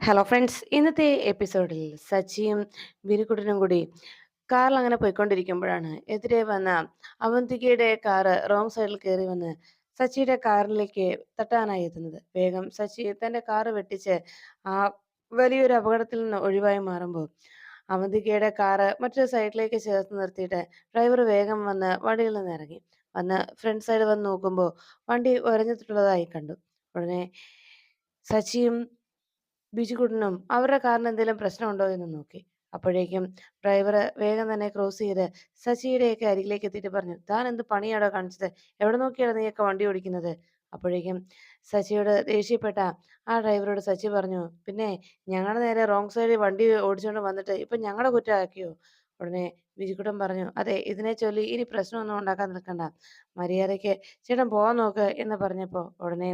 Hello friends ഇന്നത്തെ എപ്പിസോഡിൽ സച്ചിയും ബിനുക്കുട്ടനും കൂടി കാറിൽ അങ്ങനെ പോയിക്കൊണ്ടിരിക്കുമ്പോഴാണ് എതിരെ വന്ന അവന്തികയുടെ കാറ് റോങ് സൈഡിൽ കയറി വന്ന് സച്ചിയുടെ കാറിലേക്ക് തട്ടാനായി എത്തുന്നത്. വേഗം സച്ചി തന്റെ കാറ് വെട്ടിച്ച് ആ വലിയൊരു അപകടത്തിൽ നിന്ന് ഒഴിവായി മാറുമ്പോൾ അവന്തികയുടെ കാറ് മറ്റൊരു സൈഡിലേക്ക് ചേർത്ത് നിർത്തിയിട്ട് ഡ്രൈവർ വേഗം വന്ന് വണ്ടിയിൽ നിന്ന് ഇറങ്ങി. വന്ന് ഫ്രണ്ട് സൈഡ് വന്ന് നോക്കുമ്പോൾ വണ്ടി ഒരഞ്ഞിട്ടുള്ളതായി കണ്ടു. ഉടനെ സച്ചിയും ബിജുകുട്ടനും അവരുടെ കാറിന് എന്തെങ്കിലും പ്രശ്നമുണ്ടോ എന്ന് നോക്കി. അപ്പോഴേക്കും ഡ്രൈവർ വേഗം തന്നെ ക്രോസ് ചെയ്ത് ശശിയുടെയൊക്കെ അരികിലേക്ക് എത്തിയിട്ട് പറഞ്ഞു താൻ എന്ത് പണിയാടോ കാണിച്ചത്? എവിടെ നോക്കിയാണ് നീയൊക്കെ വണ്ടി ഓടിക്കുന്നത്? അപ്പോഴേക്കും ശശിയോട് ദേഷ്യപ്പെട്ട ആ ഡ്രൈവറോട് ശശി പറഞ്ഞു പിന്നെ ഞങ്ങളുടെ നേരെ റോങ് സൈഡിൽ വണ്ടി ഓടിച്ചുകൊണ്ട് വന്നിട്ട് ഇപ്പൊ ഞങ്ങളുടെ കുറ്റമാക്കിയോ? ഉടനെ ബിജുക്കുട്ടൻ പറഞ്ഞു അതെ ഇതിനെ ചൊല്ലി ഇനി പ്രശ്നമൊന്നും ഉണ്ടാക്കാൻ നിൽക്കണ്ട. മര്യാദയ്ക്ക് ചേട്ടൻ പോവാൻ നോക്ക് എന്ന് പറഞ്ഞപ്പോൾ ഉടനെ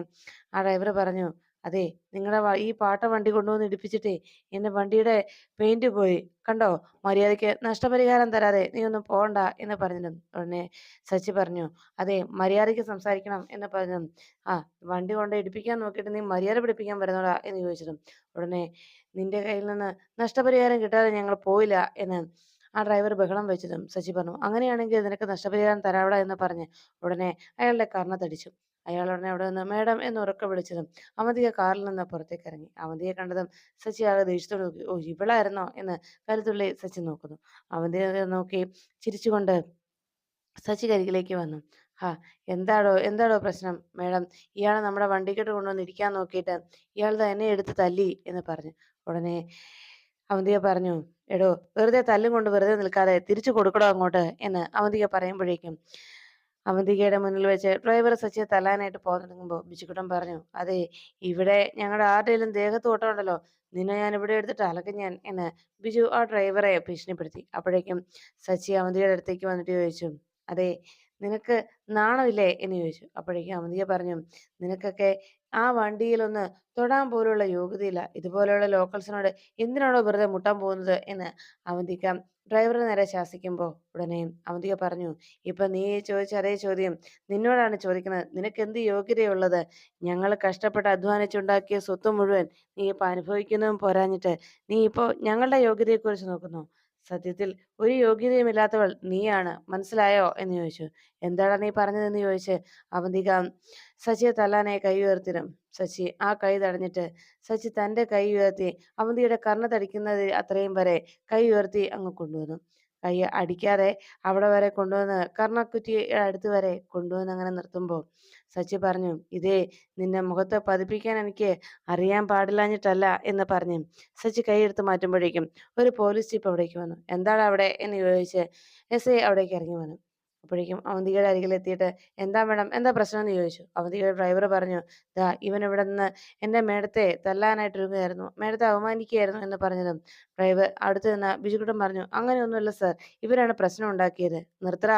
ആ ഡ്രൈവർ പറഞ്ഞു അതെ നിങ്ങളുടെ ഈ പാട്ട വണ്ടി കൊണ്ടുവന്ന് ഇടിപ്പിച്ചിട്ടേ എന്റെ വണ്ടിയുടെ പെയിന്റ് പോയി. കണ്ടോ? മര്യാദയ്ക്ക് നഷ്ടപരിഹാരം തരാതെ നീ ഒന്നും പോണ്ട എന്ന് പറഞ്ഞു ഉടനെ സച്ചി പറഞ്ഞു അതെ മര്യാദയ്ക്ക് സംസാരിക്കണം എന്ന് പറഞ്ഞു ആ വണ്ടി കൊണ്ട് ഇടിപ്പിക്കാൻ നോക്കിയിട്ട് നീ മര്യാദ പിടിപ്പിക്കാൻ വരുന്നോടാ എന്ന് ചോദിച്ചതും ഉടനെ നിന്റെ കയ്യിൽ നിന്ന് നഷ്ടപരിഹാരം കിട്ടാതെ ഞങ്ങൾ പോയില്ല എന്ന് ആ ഡ്രൈവർ ബഹളം വെച്ചതും സച്ചി പറഞ്ഞു അങ്ങനെയാണെങ്കിൽ നിനക്ക് നഷ്ടപരിഹാരം തരാവിട എന്ന് പറഞ്ഞ് ഉടനെ അയാളുടെ കർണത്തടിച്ചു. അയാൾ ഉടനെ അവിടെ നിന്ന് മേഡം എന്ന് ഉറക്കെ വിളിച്ചതും അവന്തിക കാറിൽ നിന്ന് പുറത്തേക്ക് ഇറങ്ങി. അവന്തിയെ കണ്ടതും സച്ചി ആകെ ദേഷ്യത്തോട് നോക്കി ഓ ഇവളായിരുന്നോ? എന്ന് കരുത്തുള്ളി സച്ചി നോക്കുന്നു. അവന്തിയെ നോക്കി ചിരിച്ചുകൊണ്ട് സച്ചി കരികിലേക്ക് വന്നു. ഹാ എന്താടോ എന്താടോ പ്രശ്നം? മേഡം ഇയാളെ നമ്മുടെ വണ്ടിക്കിട്ട് കൊണ്ടുവന്ന് ഇരിക്കാൻ നോക്കിയിട്ട് ഇയാൾ തന്നെ എടുത്ത് തല്ലി എന്ന് പറഞ്ഞു. ഉടനെ അവന്തിക പറഞ്ഞു എടോ വെറുതെ തല്ലും കൊണ്ട് വെറുതെ നിൽക്കാതെ തിരിച്ചു കൊടുക്കടോ അങ്ങോട്ട് എന്ന് അവന്തിക പറയുമ്പോഴേക്കും അവന്തികയുടെ മുന്നിൽ വെച്ച് ഡ്രൈവർ സച്ചിയെ തല്ലാനായിട്ട് പോകാൻ തുടങ്ങുമ്പോൾ പറഞ്ഞു അതെ ഇവിടെ ഞങ്ങളുടെ ആരുടെയും ദേഹത്ത് ഓട്ടമുണ്ടല്ലോ നിന്നെ ഞാൻ ഇവിടെ എടുത്തിട്ട് അലക്കും ഞാൻ എന്ന് ബിജു ആ ഡ്രൈവറെ ഭീഷണിപ്പെടുത്തി. അപ്പോഴേക്കും സച്ചി അവന്തിയുടെ അടുത്തേക്ക് വന്നിട്ട് ചോദിച്ചു അതെ നിനക്ക് നാണമില്ലേ? എന്ന് ചോദിച്ചു. അപ്പോഴേക്കും അവന്തിക പറഞ്ഞു നിനക്കൊക്കെ ആ വണ്ടിയിലൊന്ന് തൊടാൻ പോലുള്ള യോഗ്യതയില്ല. ഇതുപോലെയുള്ള ലോക്കൽസിനോട് എന്തിനാണോ വെറുതെ മുട്ടാൻ പോകുന്നത് എന്ന് അവന്തിക്ക ഡ്രൈവറെ നേരെ ശാസിക്കുമ്പോൾ ഉടനെ അവന്തിക പറഞ്ഞു ഇപ്പൊ നീ ചോദിച്ച അതേ ചോദ്യം നിന്നോടാണ് ചോദിക്കുന്നത്. നിനക്ക് എന്ത് യോഗ്യതയുള്ളത്? ഞങ്ങൾ കഷ്ടപ്പെട്ട് അധ്വാനിച്ചുണ്ടാക്കിയ സ്വത്ത് മുഴുവൻ നീ ഇപ്പൊ അനുഭവിക്കുന്നതും പോരാഞ്ഞിട്ട് നീ ഇപ്പോ ഞങ്ങളുടെ യോഗ്യതയെക്കുറിച്ച് നോക്കുന്നു. സത്യത്തിൽ ഒരു യോഗ്യതയുമില്ലാത്തവൾ നീയാണ്. മനസ്സിലായോ? എന്ന് ചോദിച്ചു. എന്താണ് നീ പറഞ്ഞതെന്ന് ചോദിച്ച് അവന്തിക സച്ചിയെ തല്ലാനെ കൈ ഉയർത്തിനും സച്ചി ആ കൈ തടഞ്ഞിട്ട് സച്ചി തന്റെ കൈ ഉയർത്തി അവന്തിയുടെ കർണ തടിക്കുന്നത് അത്രയും വരെ കൈ ഉയർത്തി അങ്ങ് കൊണ്ടുവന്നു. കൈ അടിക്കാതെ അവിടെ വരെ കൊണ്ടുവന്ന് കർണക്കുറ്റി അടുത്ത് വരെ കൊണ്ടുവന്ന് അങ്ങനെ നിർത്തുമ്പോൾ സച്ചി പറഞ്ഞു ഇതേ നിന്നെ മുഖത്ത് പതിപ്പിക്കാൻ എനിക്ക് അറിയാൻ പാടില്ലാഞ്ഞിട്ടല്ല എന്ന് പറഞ്ഞു സച്ചി കൈയെടുത്ത് മാറ്റുമ്പോഴേക്കും ഒരു പോലീസ് ജീപ്പ് അവിടേക്ക് വന്നു. എന്താണ് അവിടെ? എന്ന് ചോദിച്ച് എസ് ഐ അവിടേക്ക് ഇറങ്ങി വന്നു. അപ്പോഴേക്കും അവന്തികയുടെ അരികിൽ എത്തിയിട്ട് എന്താ മേഡം? എന്താ പ്രശ്നം എന്ന് ചോദിച്ചു. അവന്തികയുടെ ഡ്രൈവർ പറഞ്ഞു ദാ ഇവൻ ഇവിടെ നിന്ന് എന്റെ മേഡത്തെ തല്ലാനായിട്ട് ഒരുങ്ങുകയായിരുന്നു. മേഡത്തെ അവമാനിക്കുകയായിരുന്നു എന്ന് പറഞ്ഞതും ഡ്രൈവർ അടുത്ത് നിന്ന് ബിജുക്കുട്ടൻ പറഞ്ഞു അങ്ങനെയൊന്നുമില്ല സർ ഇവരാണ് പ്രശ്നം ഉണ്ടാക്കിയത്. നിർത്തറ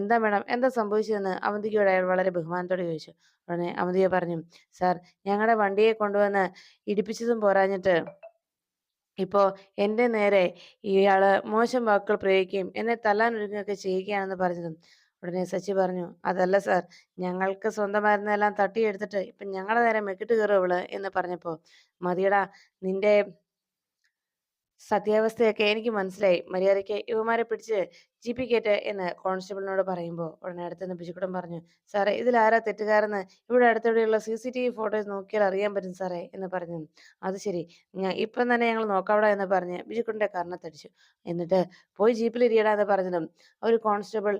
എന്താ മേഡം? എന്താ സംഭവിച്ചതെന്ന്? അവന്തികയോട് അയാൾ വളരെ ബഹുമാനത്തോടെ ചോദിച്ചു. ഉടനെ അവന്തിക പറഞ്ഞു സർ ഞങ്ങളുടെ വണ്ടിയെ കൊണ്ടുവന്ന് ഇടിപ്പിച്ചതും പോരാഞ്ഞിട്ട് ഇപ്പോ എന്റെ നേരെ ഇയാൾ മോശം വാക്കുകൾ പ്രയോഗിക്കുകയും എന്നെ തല്ലാൻ ഒരുങ്ങുകയൊക്കെ ചെയ്യുകയാണെന്ന് പറഞ്ഞതും ഉടനെ സച്ചി പറഞ്ഞു അതല്ല സാർ ഞങ്ങൾക്ക് സ്വന്തമായിരുന്നെല്ലാം തട്ടിയെടുത്തിട്ട് ഇപ്പൊ ഞങ്ങളുടെ നേരെ മെക്കിട്ട് കയറും ഇവൾ എന്ന് പറഞ്ഞപ്പോൾ മതിയടാ നിന്റെ സത്യാവസ്ഥയൊക്കെ എനിക്ക് മനസ്സിലായി. മര്യാദയ്ക്ക് ഇവമാരെ പിടിച്ച് ജി പി കേറ്റ് എന്ന് കോൺസ്റ്റബിളിനോട് പറയുമ്പോൾ ഉടനെ അടുത്തുനിന്ന് ബിജുക്കുടൻ പറഞ്ഞു സാറേ ഇതിൽ ആരാ തെറ്റുകാരെന്ന്? ഇവിടെ അടുത്തിടെയുള്ള C C T V photos നോക്കിയാൽ അറിയാൻ പറ്റും സാറേ എന്ന് പറഞ്ഞു. അത് ശരി. ഞാൻ ഇപ്പം തന്നെ ഞങ്ങൾ നോക്കാവിടെ എന്ന് പറഞ്ഞ് ബിജുക്കുടന്റെ കർണത്തടിച്ചു. എന്നിട്ട് പോയി ജീപ്പിൽ ഇരിയടാ എന്ന് പറഞ്ഞതും ഒരു കോൺസ്റ്റബിൾ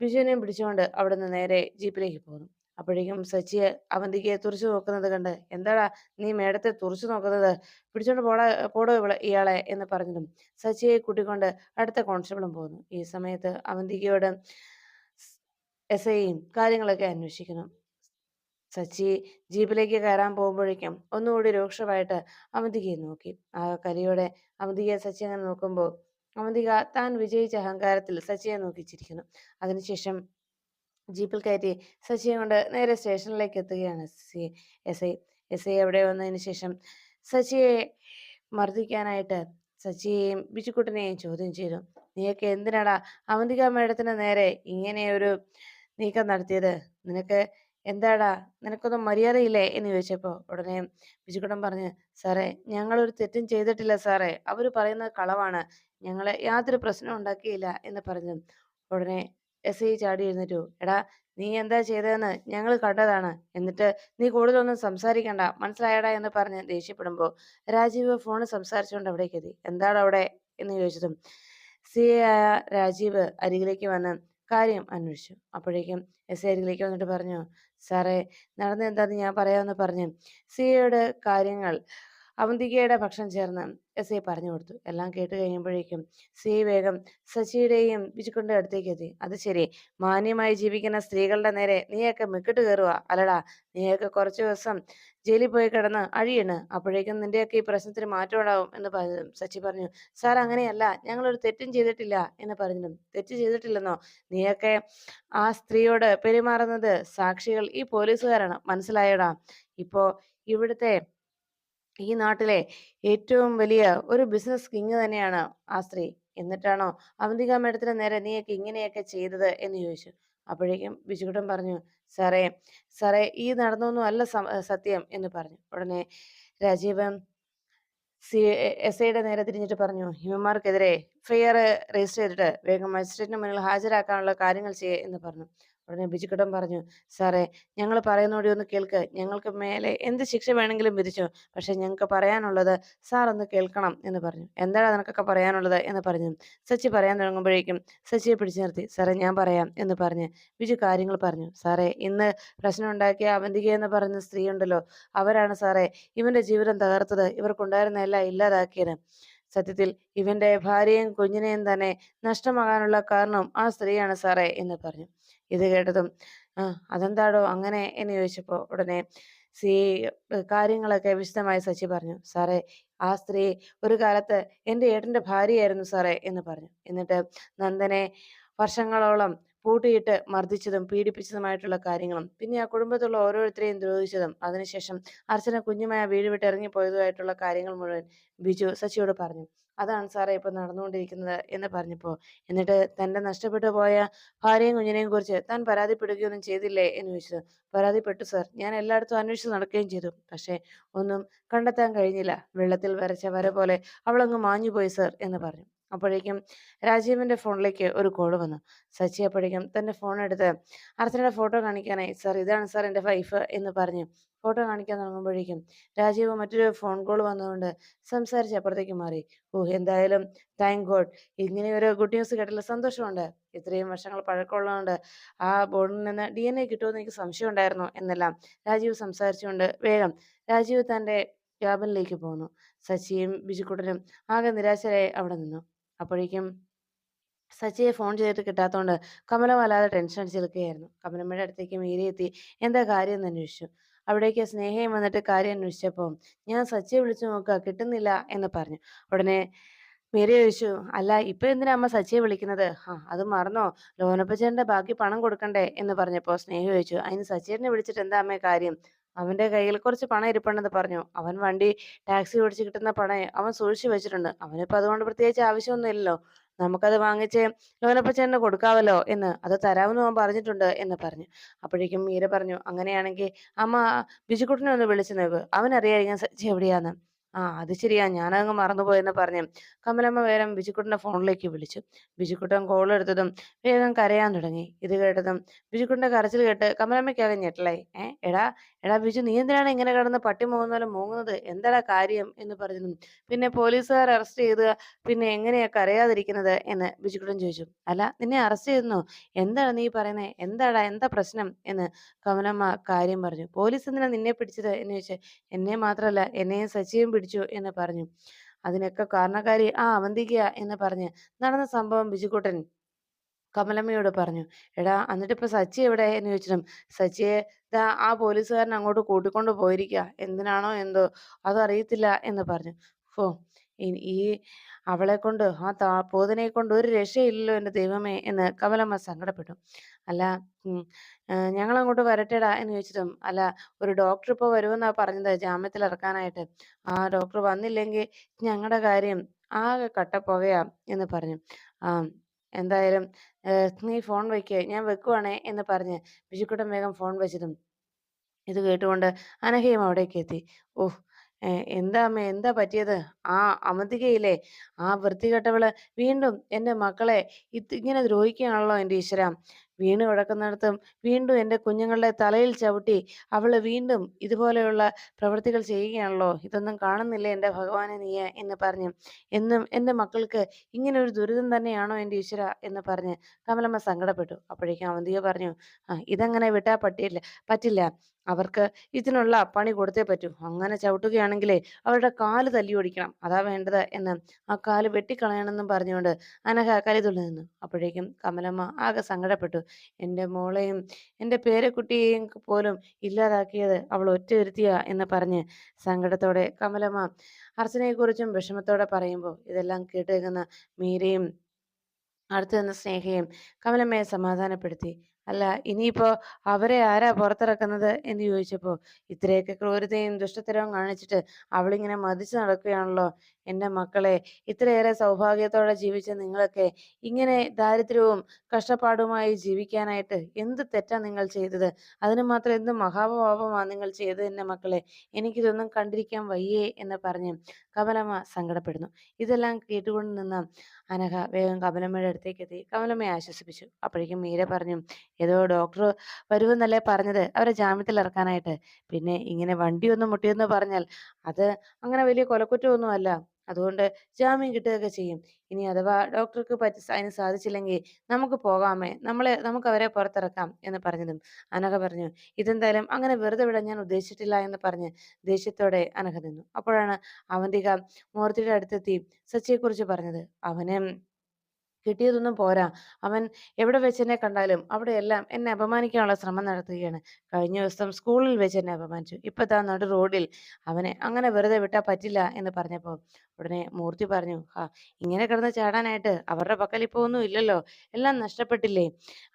ബിജുവിനെയും പിടിച്ചുകൊണ്ട് അവിടുന്ന് നേരെ ജീപ്പിലേക്ക് പോകുന്നു അപ്പോഴേക്കും സച്ചിയെ അവന്തികയെ തുറച്ചു നോക്കുന്നത് കണ്ട് എന്താടാ നീ മേടത്തെ തുറച്ചു നോക്കുന്നത്? പിടിച്ചോണ്ട് പോടാ പോടോ ഇവളെ ഇയാളെ എന്ന് പറഞ്ഞതും സച്ചിയെ കൂട്ടിക്കൊണ്ട് അടുത്ത കോൺസ്റ്റബിളും പോകുന്നു ഈ സമയത്ത് അവന്തികയോട് എസ് ഐയും കാര്യങ്ങളൊക്കെ അന്വേഷിക്കുന്നു. സച്ചി ജീപ്പിലേക്ക് കയറാൻ പോകുമ്പോഴേക്കും ഒന്നുകൂടി രൂക്ഷമായിട്ട് അവന്തികയെ നോക്കി. ആ കലിയോടെ അവന്തികയെ സച്ചി അങ്ങനെ നോക്കുമ്പോൾ അവന്തിക താൻ വിജയിച്ച അഹങ്കാരത്തിൽ സച്ചിയെ നോക്കിച്ചിരിക്കുന്നു അതിനുശേഷം ജീപ്പിൽ കയറ്റി സച്ചിയെ കൊണ്ട് നേരെ സ്റ്റേഷനിലേക്ക് എത്തുകയാണ് C S I. S I അവിടെ വന്നതിന് ശേഷം സച്ചിയെ മർദ്ദിക്കാനായിട്ട് സച്ചിയെയും ബിച്ചുക്കുട്ടനെയും ചോദ്യം ചെയ്തു. നീയൊക്കെ എന്തിനാടാ അവന്തിക മേഡത്തിന് നേരെ ഇങ്ങനെ ഒരു നീക്കം നടത്തിയത്? നിനക്ക് എന്താടാ? നിനക്കൊന്നും മര്യാദയില്ലേ? എന്ന് ചോദിച്ചപ്പോൾ ഉടനെ ബിജുക്കുട്ടൻ പറഞ്ഞ് സാറേ ഞങ്ങളൊരു തെറ്റും ചെയ്തിട്ടില്ല സാറേ. അവർ പറയുന്നത് കളവാണ്. ഞങ്ങളെ യാതൊരു പ്രശ്നവും ഉണ്ടാക്കിയില്ല എന്ന് പറഞ്ഞു. ഉടനെ എസ് ഐ ചാടി എഴുന്നേറ്റു എടാ നീ എന്താ ചെയ്തതെന്ന് ഞങ്ങൾ കണ്ടതാണ്. എന്നിട്ട് നീ കൂടുതലൊന്നും സംസാരിക്കണ്ട മനസ്സിലായടാ എന്ന് പറഞ്ഞ് ദേഷ്യപ്പെടുമ്പോൾ രാജീവ് ഫോൺ സംസാരിച്ചുകൊണ്ട് അവിടേക്ക് എത്തി. എന്താണ് അവിടെ? എന്ന് ചോദിച്ചതും സി ആയ രാജീവ് അരികിലേക്ക് വന്ന് കാര്യം അന്വേഷിച്ചു. അപ്പോഴേക്കും എസ് ഐ അരികിലേക്ക് വന്നിട്ട് പറഞ്ഞു സാറേ നടന്ന എന്താന്ന് ഞാൻ പറയാമെന്ന് പറഞ്ഞു സിയയുടെ കാര്യങ്ങൾ അവന്തികയുടെ ഭക്ഷണം ചേർന്ന് എസ് ഐ പറഞ്ഞു കൊടുത്തു. എല്ലാം കേട്ട് കഴിയുമ്പോഴേക്കും സി വേഗം ശശിയുടെയും ബിജുക്കുന്റെ അടുത്തേക്ക് എത്തി. അത് ശരി. മാന്യമായി ജീവിക്കുന്ന സ്ത്രീകളുടെ നേരെ നീയൊക്കെ മിക്കിട്ട് കയറുക അല്ലടാ നീയൊക്കെ കുറച്ചു ദിവസം ജയിലിൽ പോയി കിടന്ന് അഴിയണ്. അപ്പോഴേക്കും നിന്റെയൊക്കെ ഈ പ്രശ്നത്തിന് മാറ്റം ഉണ്ടാവും എന്ന് സച്ചി പറഞ്ഞു. സാർ അങ്ങനെയല്ല. ഞങ്ങളൊരു തെറ്റും ചെയ്തിട്ടില്ല എന്ന് പറഞ്ഞു തെറ്റ് ചെയ്തിട്ടില്ലെന്നോ? നീയൊക്കെ ആ സ്ത്രീയോട് പെരുമാറുന്നത് സാക്ഷികൾ ഈ പോലീസുകാരാണ്. മനസ്സിലായോടാ. ഇപ്പോ ഇവിടുത്തെ ഈ നാട്ടിലെ ഏറ്റവും വലിയ ഒരു ബിസിനസ് കിങ് തന്നെയാണ് ആ സ്ത്രീ. എന്നിട്ടാണോ അവന്തിക മേഡത്തിന് നേരെ നീയൊക്കെ ഇങ്ങനെയൊക്കെ ചെയ്തത് എന്ന് ചോദിച്ചു. അപ്പോഴേക്കും ബിജുകുട്ടൻ പറഞ്ഞു സാറേ സാറേ ഈ നടന്നൊന്നും അല്ല സത്യം എന്ന് പറഞ്ഞു. ഉടനെ രാജീവൻ സി എസ് ഐയുടെ നേരെ തിരിഞ്ഞിട്ട് പറഞ്ഞു ഹിമന്മാർക്കെതിരെ എഫ്ഐആർ രജിസ്റ്റർ ചെയ്തിട്ട് വേഗം മജിസ്ട്രേറ്റിന് മുന്നിൽ ഹാജരാക്കാനുള്ള കാര്യങ്ങൾ ചെയ്യുക എന്ന് പറഞ്ഞു. ഉടനെ ബിജുക്കുട്ടൻ പറഞ്ഞു. സാറേ ഞങ്ങൾ പറയുന്നോടി ഒന്ന് കേൾക്ക്. ഞങ്ങൾക്ക് മേലെ എന്ത് ശിക്ഷ വേണമെങ്കിലും വിധിച്ചു. പക്ഷെ ഞങ്ങൾക്ക് പറയാനുള്ളത് സാർ ഒന്ന് കേൾക്കണം എന്ന് പറഞ്ഞു. എന്താണ് നിനക്കൊക്കെ പറയാനുള്ളത്? എന്ന് പറഞ്ഞു. സച്ചി പറയാൻ തുടങ്ങുമ്പോഴേക്കും സച്ചിയെ പിടിച്ചു നിർത്തി. സാറേ ഞാൻ പറയാം എന്ന് പറഞ്ഞ് ബിജു കാര്യങ്ങൾ പറഞ്ഞു. സാറേ ഇന്ന് പ്രശ്നം ഉണ്ടാക്കിയ അവന്തിക എന്ന് പറഞ്ഞ സ്ത്രീ ഉണ്ടല്ലോ. അവരാണ് സാറേ ഇവന്റെ ജീവിതം തകർത്തത്. ഇവർക്കുണ്ടായിരുന്ന എല്ലാം ഇല്ലാതാക്കിയത്. സത്യത്തിൽ ഇവന്റെ ഭാര്യയും കുഞ്ഞിനെയും തന്നെ നഷ്ടമാകാനുള്ള കാരണം ആ സ്ത്രീയാണ് സാറേ എന്ന് പറഞ്ഞു. ഇത് കേട്ടതും അതെന്താടോ അങ്ങനെ? എന്ന് ചോദിച്ചപ്പോൾ ഉടനെ സി കാര്യങ്ങളൊക്കെ വിശദമായി സച്ചി പറഞ്ഞു. സാറേ ആ സ്ത്രീ ഒരു കാലത്ത് എന്റെ ഏട്ടന്റെ ഭാര്യയായിരുന്നു സാറേ എന്ന് പറഞ്ഞു. എന്നിട്ട് നന്ദനെ വർഷങ്ങളോളം പൂട്ടിയിട്ട് മർദ്ദിച്ചതും പീഡിപ്പിച്ചതുമായിട്ടുള്ള കാര്യങ്ങളും പിന്നെ ആ കുടുംബത്തുള്ള ഓരോരുത്തരെയും ദ്രോഹിച്ചതും അതിനുശേഷം അർച്ചന കുഞ്ഞുമായ വീട് വിട്ട് ഇറങ്ങിപ്പോയതുമായിട്ടുള്ള കാര്യങ്ങൾ മുഴുവൻ ബിജു സച്ചിയോട് പറഞ്ഞു. അതാണ് സാറേ ഇപ്പൊ നടന്നുകൊണ്ടിരിക്കുന്നത് എന്ന് പറഞ്ഞപ്പോ എന്നിട്ട് തന്റെ നഷ്ടപ്പെട്ടു പോയ ഭാര്യയും കുഞ്ഞിനെയും കുറിച്ച് താൻ പരാതിപ്പെടുകയൊന്നും ചെയ്തില്ലേ? എന്ന് ചോദിച്ചത് പരാതിപ്പെട്ടു സാർ. ഞാൻ എല്ലായിടത്തും അന്വേഷിച്ച് നടക്കുകയും ചെയ്തു. പക്ഷേ ഒന്നും കണ്ടെത്താൻ കഴിഞ്ഞില്ല. വെള്ളത്തിൽ വരച്ച വര പോലെ അവളങ്ങ് മാഞ്ഞുപോയി സാർ എന്ന് പറഞ്ഞു. അപ്പോഴേക്കും രാജീവിന്റെ ഫോണിലേക്ക് ഒരു കോൾ വന്നു. സച്ചി അപ്പോഴേക്കും തന്റെ ഫോൺ എടുത്ത് അർച്ചനയുടെ ഫോട്ടോ കാണിക്കാനായി. സാർ ഇതാണ് സാർ എന്റെ വൈഫ് എന്ന് പറഞ്ഞു. ഫോട്ടോ കാണിക്കാൻ തുടങ്ങുമ്പോഴേക്കും രാജീവ് മറ്റൊരു ഫോൺ കോൾ വന്നതുകൊണ്ട് സംസാരിച്ച് അപ്പുറത്തേക്ക് മാറി. ഓ എന്തായാലും താങ്ക് ഗോഡ് ഇങ്ങനെ ഒരു ഗുഡ് ന്യൂസ് കേട്ടല്ലോ സന്തോഷമുണ്ട്. ഇത്രയും വർഷങ്ങൾ പഴക്കമുള്ളതുകൊണ്ട് ആ ബോർഡിൽ നിന്ന് ഡി എൻ എ കിട്ടുമെന്ന് എനിക്ക് സംശയം ഉണ്ടായിരുന്നു എന്നെല്ലാം രാജീവ് സംസാരിച്ചുകൊണ്ട് വേഗം രാജീവ് തന്റെ ക്യാബിനിലേക്ക് പോന്നു. സച്ചിയും ബിജുക്കുട്ടനും ആകെ നിരാശരായി അവിടെ നിന്നു. അപ്പോഴേക്കും സച്ചിയെ ഫോൺ ചെയ്തിട്ട് കിട്ടാത്തതുകൊണ്ട് കമല വല്ലാതെ ടെൻഷൻ അടിച്ചിരിക്കുകയായിരുന്നു കമലമ്മയുടെ അടുത്തേക്ക് മീരി എത്തി എന്താ കാര്യം എന്ന് അന്വേഷിച്ചു? അവിടേക്ക് സ്നേഹയും വന്നിട്ട് കാര്യം അന്വേഷിച്ചപ്പോൾ ഞാൻ സച്ചിയെ വിളിച്ചു നോക്കുക കിട്ടുന്നില്ല എന്ന് പറഞ്ഞു. ഉടനെ മീര ചോദിച്ചു അല്ല ഇപ്പൊ എന്തിനാ അമ്മ സച്ചിയെ വിളിക്കുന്നത്? ആ അത് മറന്നോ? ലോനപ്പച്ചേന്റെ ബാക്കി പണം കൊടുക്കണ്ടേ? എന്ന് പറഞ്ഞപ്പോ സ്നേഹ ചോദിച്ചു അതിന് സച്ചിയെ വിളിച്ചിട്ട് എന്താ അമ്മേ കാര്യം? അവന്റെ കയ്യിൽ കുറച്ച് പണം ഇരിപ്പുണ്ടെന്ന് പറഞ്ഞു. അവൻ വണ്ടി ടാക്സി ഓടിച്ച് കിട്ടുന്ന പണം അവൻ സൂക്ഷിച്ചു വെച്ചിട്ടുണ്ട്. അവനിപ്പോൾ അതുകൊണ്ട് പ്രത്യേകിച്ച് ആവശ്യമൊന്നുമില്ലല്ലോ. നമുക്കത് വാങ്ങിച്ച് ലോനപ്പച്ചേട്ടന് കൊടുക്കാവല്ലോ എന്ന്. അത് തരാമെന്ന് അവൻ പറഞ്ഞിട്ടുണ്ട് എന്ന് പറഞ്ഞു. അപ്പോഴേക്കും മീര പറഞ്ഞു അങ്ങനെയാണെങ്കിൽ അമ്മ ബിജുക്കുട്ടനെ ഒന്ന് വിളിച്ചു നോക്ക്. അവനറിയായിരിക്കും സച്ചി എവിടെയാന്ന്. ആ അത് ശരിയാ. ഞാനങ്ങ് മറന്നുപോയെന്ന് പറഞ്ഞു കമലമ്മ വേഗം ബിജുക്കുട്ടന്റെ ഫോണിലേക്ക് വിളിച്ചു. ബിജുക്കുട്ടൻ കോൾ എടുത്തതും വേഗം കരയാൻ തുടങ്ങി. ഇത് കേട്ടതും ബിജുക്കുട്ടന്റെ കരച്ചിൽ കേട്ട് കമലമ്മയ്ക്കാകെ ഞെട്ടലായി. ഏ എടാ എടാ ബിജു നീ എന്തിനാണ് ഇങ്ങനെ കിടന്ന് പട്ടി മൂങ്ങുന്ന പോലെ മൂങ്ങുന്നത്? എന്താടാ കാര്യം? എന്ന് പറഞ്ഞു പിന്നെ പോലീസുകാർ അറസ്റ്റ് ചെയ്ത് പിന്നെ എങ്ങനെയാ കരയാതിരിക്കുന്നത് എന്ന് ബിജുക്കുട്ടൻ ചോദിച്ചു. അല്ല നിന്നെ അറസ്റ്റ് ചെയ്തെന്നോ എന്താണ് നീ പറയുന്നത് എന്താടാ എന്താ പ്രശ്നം? എന്ന് കമലമ്മ കാര്യം പറഞ്ഞു. പോലീസ് എന്തിനാ നിന്നെ പിടിച്ചത്? എന്ന് ചോദിച്ചു. എന്നെ മാത്രമല്ല എന്നെയും സച്ചിയും പിടിച്ചു എന്ന് പറഞ്ഞു. അതിനൊക്കെ കാരണക്കാരി ആ അവന്തിക എന്ന് പറഞ്ഞ് നടന്ന സംഭവം ബിജുക്കുട്ടൻ കമലമ്മയോട് പറഞ്ഞു. എടാ എന്നിട്ടിപ്പോ സച്ചി എവിടെ? എന്ന് ചോദിച്ചിട്ടും സച്ചിയെ ദാ ആ പോലീസുകാരൻ അങ്ങോട്ട് കൂട്ടിക്കൊണ്ട് പോയിരിക്കുക എന്തിനാണോ എന്തോ അതറിയത്തില്ല എന്ന് പറഞ്ഞു. ഹോ ഈ അവളെ കൊണ്ട് ആ താ പോതിനെ കൊണ്ട് ഒരു രക്ഷയില്ലല്ലോ എന്റെ ദൈവമേ എന്ന് കമലമ്മ സങ്കടപ്പെട്ടു അല്ല ഞങ്ങൾ അങ്ങോട്ട് വരട്ടെടാ എന്ന് ചോദിച്ചിട്ടും അല്ല ഒരു ഡോക്ടർ ഇപ്പോൾ വരുമെന്നാ പറഞ്ഞത് ജാമ്യത്തിൽ ഇറക്കാനായിട്ട് ആ ഡോക്ടർ വന്നില്ലെങ്കിൽ ഞങ്ങളുടെ കാര്യം ആകെ കട്ടപ്പോകയാ എന്ന് പറഞ്ഞു ആ എന്തായാലും നീ ഫോൺ വയ്ക്കുക ഞാൻ വെക്കുവാണേ എന്ന് പറഞ്ഞ് ബിജുക്കുട്ടൻ വേഗം ഫോൺ വെച്ചതും ഇത് കേട്ടുകൊണ്ട് അനഘയും അവിടേക്കെത്തി. ഓഹ്! എന്താ അമ്മേ എന്താ പറ്റിയത്? ആ അവന്തികയില്ലേ, ആ വൃത്തികെട്ടവൾ വീണ്ടും എന്റെ മക്കളെ ഇത് ഇങ്ങനെ ദ്രോഹിക്കുകയാണല്ലോ എന്റെ ഈശ്വരാ. വീണ് കിടക്കുന്നിടത്തും വീണ്ടും എന്റെ കുഞ്ഞുങ്ങളുടെ തലയിൽ ചവിട്ടി അവൾ വീണ്ടും ഇതുപോലെയുള്ള പ്രവൃത്തികൾ ചെയ്യുകയാണല്ലോ. ഇതൊന്നും കാണുന്നില്ലേ എന്റെ ഭഗവാനെ നീയെ എന്ന് പറഞ്ഞു എന്നും എന്റെ മക്കൾക്ക് ഇങ്ങനെ ഒരു ദുരിതം തന്നെയാണോ എന്റെ ഈശ്വര എന്ന് പറഞ്ഞ് കമലമ്മ സങ്കടപ്പെട്ടു. അപ്പോഴേക്കും അവന്തിക പറഞ്ഞു, ആ ഇതങ്ങനെ വിട്ടാ പറ്റില്ല പറ്റില്ല. അവർക്ക് ഇതിനുള്ള പണി കൊടുത്തേ പറ്റൂ. അങ്ങനെ ചവിട്ടുകയാണെങ്കിലേ അവരുടെ കാൽ തല്ലിയൊടിക്കണം. അതാ വേണ്ടത് എന്ന് ആ കാൽ വെട്ടിക്കളയണമെന്നും പറഞ്ഞുകൊണ്ട് അനഘ കലിതുള്ളി നിന്നു. അപ്പോഴേക്കും കമലമ്മ ആകെ സങ്കടപ്പെട്ടു. എന്റെ മോളെയും എന്റെ പേരക്കുട്ടിയെയും പോലും ഇല്ലാതാക്കിയത് അവൾ ഒറ്റ ഒരുത്തിയാ എന്ന് പറഞ്ഞ് സങ്കടത്തോടെ കമലമ്മ അർച്ചനയെക്കുറിച്ചും വിഷമത്തോടെ പറയുമ്പോൾ ഇതെല്ലാം കേട്ടേക്കുന്ന മീരയും അടുത്ത് നിന്ന സ്നേഹയും കമലമ്മയെ സമാധാനപ്പെടുത്തി. അല്ല ഇനിയിപ്പോ അവരെ ആരാ പുറത്തിറക്കുന്നത് എന്ന് ചോദിച്ചപ്പോ ഇത്രയൊക്കെ ക്രൂരതയും ദുഷ്ടത്തരവും കാണിച്ചിട്ട് അവളിങ്ങനെ മതിച്ചു നടക്കുകയാണല്ലോ. എന്റെ മക്കളെ ഇത്രയേറെ സൗഭാഗ്യത്തോടെ ജീവിച്ച നിങ്ങളൊക്കെ ഇങ്ങനെ ദാരിദ്ര്യവും കഷ്ടപ്പാടുമായി ജീവിക്കാനായിട്ട് എന്ത് തെറ്റാ നിങ്ങൾ ചെയ്തത്? അതിന് മാത്രം എന്ത് മഹാപാപമാ നിങ്ങൾ ചെയ്തത് എന്റെ മക്കളെ? എനിക്കിതൊന്നും കണ്ടിരിക്കാൻ വയ്യേ എന്ന് പറഞ്ഞ് കമലമ്മ സങ്കടപ്പെടുന്നു. ഇതെല്ലാം കേട്ടുകൊണ്ട് നിന്ന അനഘ വേഗം കമലമ്മയുടെ അടുത്തേക്ക് എത്തി കമലമ്മയെ ആശ്വസിപ്പിച്ചു. അപ്പോഴേക്കും മീര പറഞ്ഞു, ഏതോ ഡോക്ടർ വരുമെന്നല്ലേ പറഞ്ഞത് അവരെ ജാമ്യത്തിൽ ഇറക്കാനായിട്ട് പിന്നെ ഇങ്ങനെ വണ്ടിയൊന്നും മുട്ടിയെന്ന് പറഞ്ഞാൽ അത് അങ്ങനെ വലിയ കൊലക്കുറ്റമൊന്നും അല്ല. അതുകൊണ്ട് ജാമ്യം കിട്ടുകയൊക്കെ ചെയ്യും. ഇനി അഥവാ ഡോക്ടർക്ക് പറ്റി അതിന് സാധിച്ചില്ലെങ്കിൽ നമുക്ക് പോകാമേ. നമ്മളെ നമുക്ക് അവരെ പുറത്തിറക്കാം എന്ന് പറഞ്ഞതും അനഘ പറഞ്ഞു, ഇതെന്തായാലും അങ്ങനെ വെറുതെ വിടാൻ ഞാൻ ഉദ്ദേശിച്ചിട്ടില്ല എന്ന് പറഞ്ഞ് ദേഷ്യത്തോടെ അനഘ നിന്നു. അപ്പോഴാണ് അവന്തിക മൂർത്തിയുടെ അടുത്തെത്തി സച്ചിയെക്കുറിച്ച് പറഞ്ഞത്. അവന് കിട്ടിയതൊന്നും പോരാ. അവൻ എവിടെ വെച്ച് എന്നെ കണ്ടാലും അവിടെയെല്ലാം എന്നെ അപമാനിക്കാനുള്ള ശ്രമം നടത്തുകയാണ്. കഴിഞ്ഞ ദിവസം സ്കൂളിൽ വെച്ച് എന്നെ അപമാനിച്ചു. ഇപ്പൊ താ നടു റോഡിൽ. അവനെ അങ്ങനെ വെറുതെ വിട്ടാൽ പറ്റില്ല എന്ന് പറഞ്ഞപ്പോൾ ഉടനെ മൂർത്തി പറഞ്ഞു, ഹാ ഇങ്ങനെ കിടന്ന് ചാടാനായിട്ട് അവരുടെ പക്കൽ ഇപ്പൊ ഒന്നും ഇല്ലല്ലോ. എല്ലാം നഷ്ടപ്പെട്ടില്ലേ.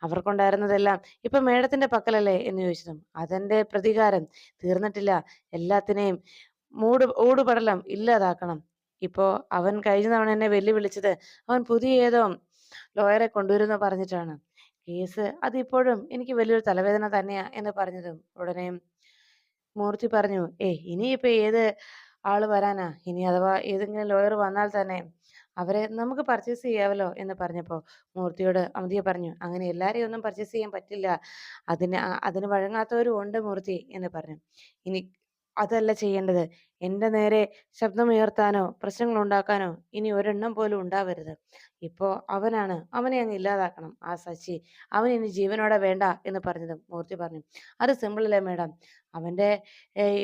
അവർക്കുണ്ടായിരുന്നതെല്ലാം ഇപ്പൊ മേഡത്തിന്റെ പക്കലല്ലേ എന്ന് ചോദിച്ചതും അതെന്റെ പ്രതികാരം തീർന്നിട്ടില്ല. എല്ലാത്തിനെയും മൂട് ഓടുപടലം ഇല്ലാതാക്കണം. ഇപ്പോ അവൻ കഴിഞ്ഞ തവണ എന്നെ വെല്ലുവിളിച്ചത് അവൻ പുതിയ ഏതോ ലോയറെ കൊണ്ടുവരുമെന്ന് പറഞ്ഞിട്ടാണ്. കേസ് അതിപ്പോഴും എനിക്ക് വലിയൊരു തലവേദന തന്നെയാ എന്ന് പറഞ്ഞതും ഉടനെ മൂർത്തി പറഞ്ഞു, ഏയ് ഇനിയിപ്പോ ഏത് ആൾ വരാനാ? ഇനി അഥവാ ഏതെങ്കിലും ലോയർ വന്നാൽ തന്നെ അവരെ നമുക്ക് പർച്ചേസ് ചെയ്യാമല്ലോ എന്ന് പറഞ്ഞപ്പോ മൂർത്തിയോട് അമിതിയെ പറഞ്ഞു, അങ്ങനെ എല്ലാരെയും ഒന്നും പർച്ചേസ് ചെയ്യാൻ പറ്റില്ല. അതിന് അതിന് വഴങ്ങാത്തവരും ഉണ്ട് മൂർത്തി എന്ന് പറഞ്ഞു. ഇനി അതല്ല ചെയ്യേണ്ടത്. എന്റെ നേരെ ശബ്ദമുയർത്താനോ പ്രശ്നങ്ങളുണ്ടാക്കാനോ ഇനി ഒരെണ്ണം പോലും ഉണ്ടാവരുത്. ഇപ്പോ അവനാണ്. അവനെ അങ്ങ് ഇല്ലാതാക്കണം. ആ ശശി അവൻ ഇനി ജീവനോടെ വേണ്ട എന്ന് പറഞ്ഞത് മൂർത്തി പറഞ്ഞു, അത് സിമ്പിൾ അല്ലേ മേഡം. അവന്റെ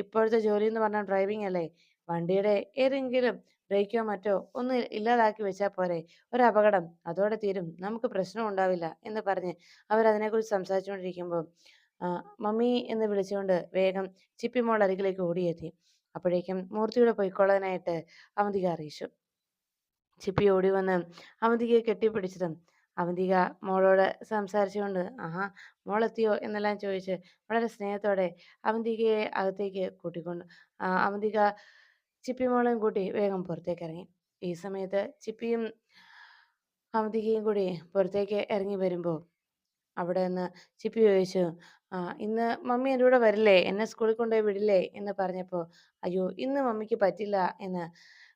ഇപ്പോഴത്തെ ജോലി എന്ന് പറഞ്ഞാൽ ഡ്രൈവിംഗ് അല്ലേ. വണ്ടിയുടെ ഏതെങ്കിലും ബ്രേക്കോ മറ്റോ ഒന്ന് ഇല്ലാതാക്കി വെച്ചാൽ പോരെ. ഒരു അപകടം അതോടെ തീരും. നമുക്ക് പ്രശ്നം ഉണ്ടാവില്ല എന്ന് പറഞ്ഞ് അവരതിനെക്കുറിച്ച് സംസാരിച്ചുകൊണ്ടിരിക്കുമ്പോൾ മമ്മി എന്ന് വിളിച്ചുകൊണ്ട് വേഗം ചിപ്പിമോൾ അരികിലേക്ക് ഓടിയെത്തി. അപ്പോഴേക്കും മൂർത്തിയുടെ പൊയ്ക്കൊള്ളാനായിട്ട് അവന്തിക അറിയിച്ചു. ചിപ്പി ഓടി വന്ന് അവന്തികയെ കെട്ടിപ്പിടിച്ചതും അവന്തിക മോളോട് സംസാരിച്ചുകൊണ്ട് ആഹാ മോളെത്തിയോ എന്നെല്ലാം ചോദിച്ച് വളരെ സ്നേഹത്തോടെ അവന്തികയെ അകത്തേക്ക് കൂട്ടിക്കൊണ്ട് അവന്തിക ചിപ്പി മോളെയും കൂട്ടി വേഗം പുറത്തേക്ക് ഇറങ്ങി. ഈ സമയത്ത് ചിപ്പിയും അവന്തികയും കൂടി പുറത്തേക്ക് ഇറങ്ങി വരുമ്പോൾ അവിടെ നിന്ന് ചിപ്പി ചോദിച്ചു, ആ ഇന്ന് മമ്മി എന്റെ കൂടെ വരില്ലേ? എന്നെ സ്കൂളിൽ കൊണ്ടുപോയി വിടില്ലേ? എന്ന് പറഞ്ഞപ്പോൾ അയ്യോ ഇന്ന് മമ്മിക്ക് പറ്റില്ല എന്ന്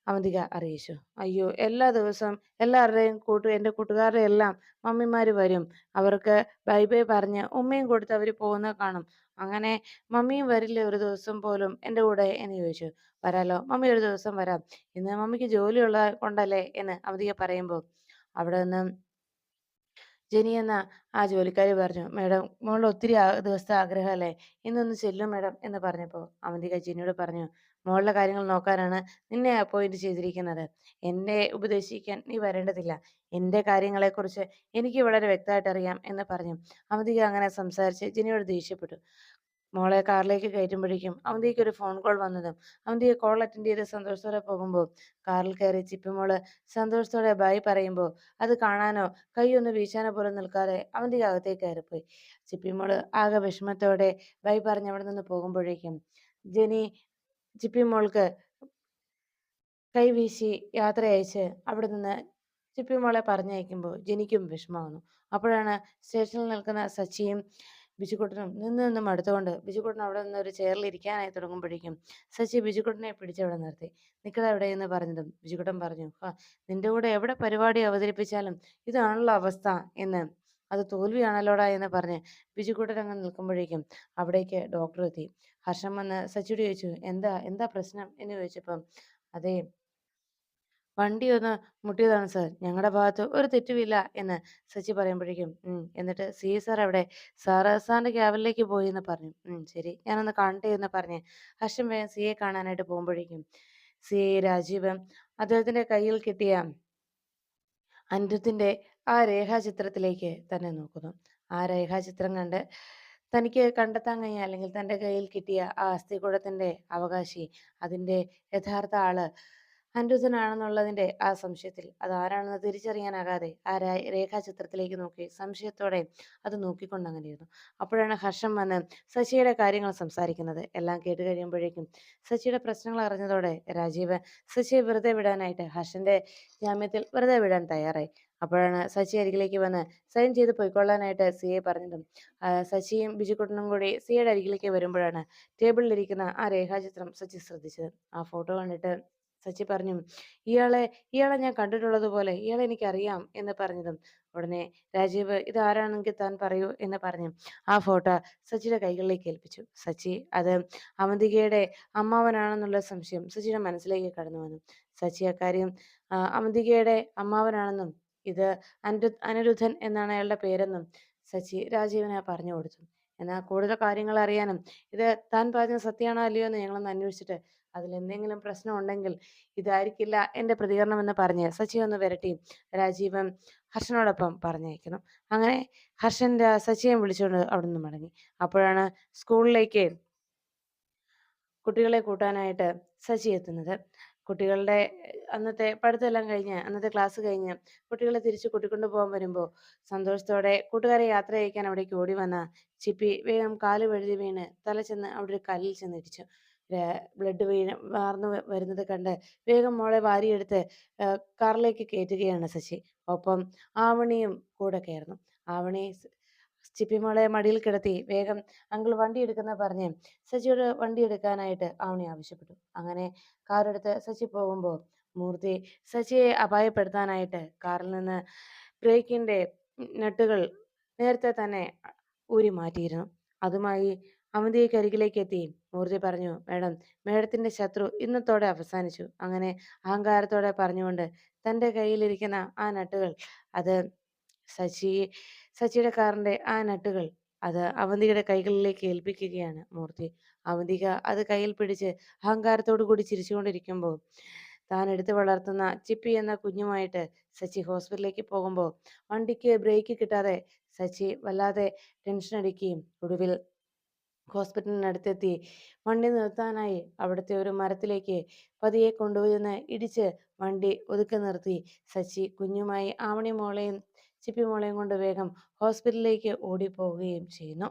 അവന്തിക അറിയിച്ചു. അയ്യോ എല്ലാ ദിവസവും എല്ലാവരുടെയും കൂട്ട് എന്റെ കൂട്ടുകാരുടെ എല്ലാം മമ്മിമാര് വരും. അവർക്ക് ബൈ ബൈ പറഞ്ഞ് ഉമ്മയും കൊടുത്ത് അവർ പോകുന്നത് കാണും. അങ്ങനെ മമ്മിയും വരില്ല ഒരു ദിവസം പോലും എന്റെ കൂടെ എന്ന് ചോദിച്ചു. വരാലോ മമ്മി ഒരു ദിവസം വരാം. ഇന്ന് മമ്മിക്ക് ജോലിയുള്ള കൊണ്ടല്ലേ എന്ന് അവന്തിക പറയുമ്പോൾ അവിടെ നിന്ന് ജെനി എന്ന ആ ജോലിക്കാരി പറഞ്ഞു, മേഡം മോളുടെ ഒത്തിരി ദിവസത്തെ ആഗ്രഹമല്ലേ ഇന്നൊന്ന് ചെല്ലും മേഡം എന്ന് പറഞ്ഞപ്പോൾ അവന്തിക ജെനിയോട് പറഞ്ഞു, മോളുടെ കാര്യങ്ങൾ നോക്കാനാണ് നിന്നെ അപ്പോയിന്റ് ചെയ്തിരിക്കുന്നത്. എന്നെ ഉപദേശിക്കാൻ നീ വരേണ്ടതില്ല. എന്റെ കാര്യങ്ങളെക്കുറിച്ച് എനിക്ക് വളരെ വ്യക്തമായിട്ട് അറിയാം എന്ന് പറഞ്ഞു അവന്തിക അങ്ങനെ സംസാരിച്ച് ജെനിയോട് ദേഷ്യപ്പെട്ടു. മോളെ കാറിലേക്ക് കയറ്റുമ്പോഴേക്കും അവന്തികയ്ക്ക് ഒരു ഫോൺ കോൾ വന്നതും അവന്തിക കോൾ അറ്റൻഡ് ചെയ്ത് സന്തോഷത്തോടെ പോകുമ്പോൾ കാറിൽ കയറി ചിപ്പിമോൾ സന്തോഷത്തോടെ ബായി പറയുമ്പോൾ അത് കാണാനോ കൈയൊന്ന് വീശാനോ പോലും നിൽക്കാതെ അവന്തിക അകത്തേക്ക് കയറിപ്പോയി. ചിപ്പിമോൾ ആകെ വിഷമത്തോടെ ബായി പറഞ്ഞ് അവിടെ നിന്ന് പോകുമ്പോഴേക്കും ജെനി ചിപ്പിമോൾക്ക് കൈ വീശി യാത്ര അയച്ച് അവിടെ നിന്ന് ചിപ്പിമോളെ പറഞ്ഞയക്കുമ്പോൾ ജനിക്കും വിഷമമാകുന്നു അപ്പോഴാണ് സ്റ്റേഷനിൽ നിൽക്കുന്ന സച്ചിയും ബിജുക്കുട്ടനും നിന്ന് നിന്ന് മടുത്തുകൊണ്ട് ബിജുക്കുട്ടൻ അവിടെ നിന്ന് ഒരു ചെയറിൽ ഇരിക്കാനായി തുടങ്ങുമ്പോഴേക്കും സച്ചി ബിജുക്കുട്ടനെ പിടിച്ചവിടെ നിർത്തി. നിക്കട അവിടെ എന്ന് പറഞ്ഞതും ബിജുക്കുട്ടൻ പറഞ്ഞു ഹാ നിന്റെ കൂടെ എവിടെ പരിപാടി അവതരിപ്പിച്ചാലും ഇതാണല്ലോ അവസ്ഥ എന്ന്. അത് തോൽവിയാണല്ലോടാ എന്ന് പറഞ്ഞ് ബിജുക്കുട്ടൻ അങ്ങ് നിൽക്കുമ്പോഴേക്കും അവിടേക്ക് ഡോക്ടർ എത്തി. ഹർഷം വന്ന് സച്ചിയോട് ചോദിച്ചു എന്താ എന്താ പ്രശ്നം? എന്ന് ചോദിച്ചപ്പം അതെ വണ്ടി ഒന്ന് മുട്ടിയതാണ് സർ. ഞങ്ങളുടെ ഭാഗത്ത് ഒരു തെറ്റുമില്ല എന്ന് സച്ചി പറയുമ്പോഴേക്കും ഉം, എന്നിട്ട് സി സാർ അവിടെ സാറ് സാറിന്റെ ക്യാബിനിലേക്ക് പോയി എന്ന് പറഞ്ഞു. ഉം, ശരി ഞാനൊന്ന് കാണട്ടെ എന്ന് പറഞ്ഞ് ഹർഷം വേഗം സിയെ കാണാനായിട്ട് പോകുമ്പോഴേക്കും സി രാജീവ് അദ്ദേഹത്തിന്റെ കയ്യിൽ കിട്ടിയ അനിരുദ്ധിന്റെ ആ രേഖാചിത്രത്തിലേക്ക് തന്നെ നോക്കുന്നു. ആ രേഖാചിത്രം കണ്ട് തനിക്ക് കണ്ടെത്താൻ കഴിഞ്ഞ അല്ലെങ്കിൽ തന്റെ കയ്യിൽ കിട്ടിയ ആ അസ്ഥികൂടത്തിന്റെ അവകാശി അതിന്റെ യഥാർത്ഥ ആൾ അനിരുദ്ധനാണെന്നുള്ളതിന്റെ ആ സംശയത്തിൽ. അത് ആരാണെന്ന് തിരിച്ചറിയാനാകാതെ ആ രേഖാചിത്രത്തിലേക്ക് നോക്കി സംശയത്തോടെ അത് നോക്കിക്കൊണ്ട് അങ്ങനെയിരുന്നു അപ്പോഴാണ് ഹർഷം വന്ന് ശശിയുടെ കാര്യങ്ങൾ സംസാരിക്കുന്നത്. എല്ലാം കേട്ട് കഴിയുമ്പോഴേക്കും ശശിയുടെ പ്രശ്നങ്ങൾ അറിഞ്ഞതോടെ രാജീവ് ശശിയെ വെറുതെ വിടാനായിട്ട് ഹർഷന്റെ ജാമ്യത്തിൽ വെറുതെ വിടാൻ തയ്യാറായി. അപ്പോഴാണ് ശശി അരികിലേക്ക് വന്ന് സൈൻ ചെയ്ത് പോയിക്കൊള്ളാനായിട്ട് സിയെ പറഞ്ഞതും ആ, ശശിയും ബിജുക്കുട്ടനും കൂടി സിയുടെ അരികിലേക്ക് വരുമ്പോഴാണ് ടേബിളിലിരിക്കുന്ന ആ രേഖാചിത്രം ശശി ശ്രദ്ധിച്ചത്. ആ ഫോട്ടോ കണ്ടിട്ട് സച്ചി പറഞ്ഞു ഇയാളെ ഇയാളെ ഞാൻ കണ്ടിട്ടുള്ളത് പോലെ ഇയാളെ എനിക്കറിയാം എന്ന് പറഞ്ഞതും. ഉടനെ രാജീവ് ഇത് ആരാണെങ്കിൽ താൻ പറയൂ എന്ന് പറഞ്ഞു. ആ ഫോട്ടോ സച്ചിയുടെ കൈകളിലേക്ക് ഏൽപ്പിച്ചു. സച്ചി അത് അവന്തികയുടെ അമ്മാവനാണെന്നുള്ള സംശയം സച്ചിയുടെ മനസ്സിലേക്ക് കടന്നു വന്നു. സച്ചി അക്കാര്യം അവന്തികയുടെ അമ്മാവനാണെന്നും ഇത് അനിരു അനിരുദ്ധൻ എന്നാണ് അയാളുടെ പേരെന്നും സച്ചി രാജീവനെ പറഞ്ഞു കൊടുത്തു. എന്നാൽ കൂടുതൽ കാര്യങ്ങൾ അറിയാനും ഇത് താൻ പറഞ്ഞ സത്യമാണോ അല്ലയോ എന്ന് ഞങ്ങളൊന്ന് അന്വേഷിച്ചിട്ട് അതിൽ എന്തെങ്കിലും പ്രശ്നം ഉണ്ടെങ്കിൽ ഇതായിരിക്കില്ല എന്റെ പ്രതികരണം എന്ന് പറഞ്ഞ് സച്ചി ഒന്ന് വരട്ടി രാജീവൻ ഹർഷനോടൊപ്പം പറഞ്ഞയക്കുന്നു. അങ്ങനെ ഹർഷൻ സച്ചിയെ വിളിച്ചുകൊണ്ട് അവിടെ നിന്ന് മടങ്ങി. അപ്പോഴാണ് സ്കൂളിലേക്ക് കുട്ടികളെ കൂട്ടാനായിട്ട് സച്ചി എത്തുന്നത്. കുട്ടികളുടെ അന്നത്തെ പഠിത്തമെല്ലാം കഴിഞ്ഞ് അന്നത്തെ ക്ലാസ് കഴിഞ്ഞ് കുട്ടികളെ തിരിച്ച് കൂട്ടിക്കൊണ്ടു പോകാൻ വരുമ്പോൾ സന്തോഷത്തോടെ കൂട്ടുകാരെ യാത്ര അയക്കാൻ അവിടേക്ക് ഓടി വന്ന ചിപ്പി വേഗം കാൽ വഴുതി വീണ് തല ചെന്ന് അവിടെ ഒരു കല്ലിൽ ചെന്ന് ഇടിച്ചു ബ്ലഡ് വീണ് വാർന്നു വരുന്നത് കണ്ട് വേഗം മോളെ വാരിയെടുത്ത് കാറിലേക്ക് കയറ്റുകയാണ് ശശി. ഒപ്പം ആവണിയും കൂടെ കയറുന്നു. ആവണി ചിപ്പി മോളെ മടിയിൽ കിടത്തി വേഗം അങ്കിൾ വണ്ടി എടുക്കുന്ന പറഞ്ഞ് സച്ചിയോട് വണ്ടി എടുക്കാനായിട്ട് ആവണി ആവശ്യപ്പെട്ടു. അങ്ങനെ കാറെടുത്ത് സച്ചി പോകുമ്പോൾ മൂർത്തി സച്ചിയെ അപായപ്പെടുത്താനായിട്ട് കാറിൽ നിന്ന് ബ്രേക്കിന്റെ നട്ടുകൾ നേരത്തെ തന്നെ ഊരി മാറ്റിയിരുന്നു അതുമായി അവന്തിക്ക് അരികിലേക്ക് എത്തി. മൂർത്തി പറഞ്ഞു മേഡം മേഡത്തിന്റെ ശത്രു ഇന്നത്തോടെ അവസാനിച്ചു. അങ്ങനെ അഹങ്കാരത്തോടെ പറഞ്ഞുകൊണ്ട് തന്റെ കയ്യിലിരിക്കുന്ന ആ നട്ടുകൾ അത് സച്ചി സച്ചിയുടെ കാറിന്റെ ആ നട്ടുകൾ അത് അവന്തികയുടെ കൈകളിലേക്ക് ഏൽപ്പിക്കുകയാണ് മൂർത്തി. അവന്തിക അത് കയ്യിൽ പിടിച്ച് അഹങ്കാരത്തോടു കൂടി ചിരിച്ചുകൊണ്ടിരിക്കുമ്പോൾ താൻ എടുത്തു വളർത്തുന്ന ചിപ്പി എന്ന കുഞ്ഞുമായിട്ട് സച്ചി ഹോസ്പിറ്റലിലേക്ക് പോകുമ്പോൾ വണ്ടിക്ക് ബ്രേക്ക് കിട്ടാതെ സച്ചി വല്ലാതെ ടെൻഷൻ അടിക്കുകയും ഒടുവിൽ ഹോസ്പിറ്റലിനടുത്തെത്തി വണ്ടി നിർത്താനായി അവിടുത്തെ ഒരു മരത്തിലേക്ക് പതിയെ കൊണ്ടുപോയെന്ന് ഇടിച്ച് വണ്ടി ഒതുക്കി നിർത്തി. സച്ചി കുഞ്ഞുമായി ആവണി മോളെയും ചിപ്പി മോളെയും കൊണ്ട് വേഗം ഹോസ്പിറ്റലിലേക്ക് ഓടിപ്പോവുകയും ചെയ്യുന്നു.